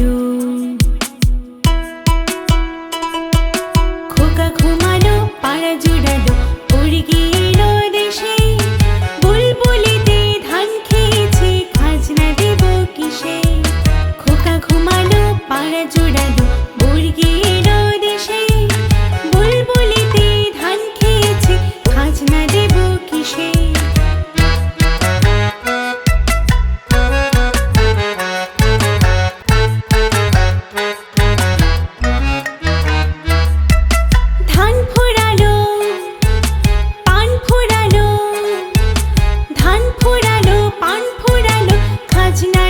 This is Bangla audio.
do tonight.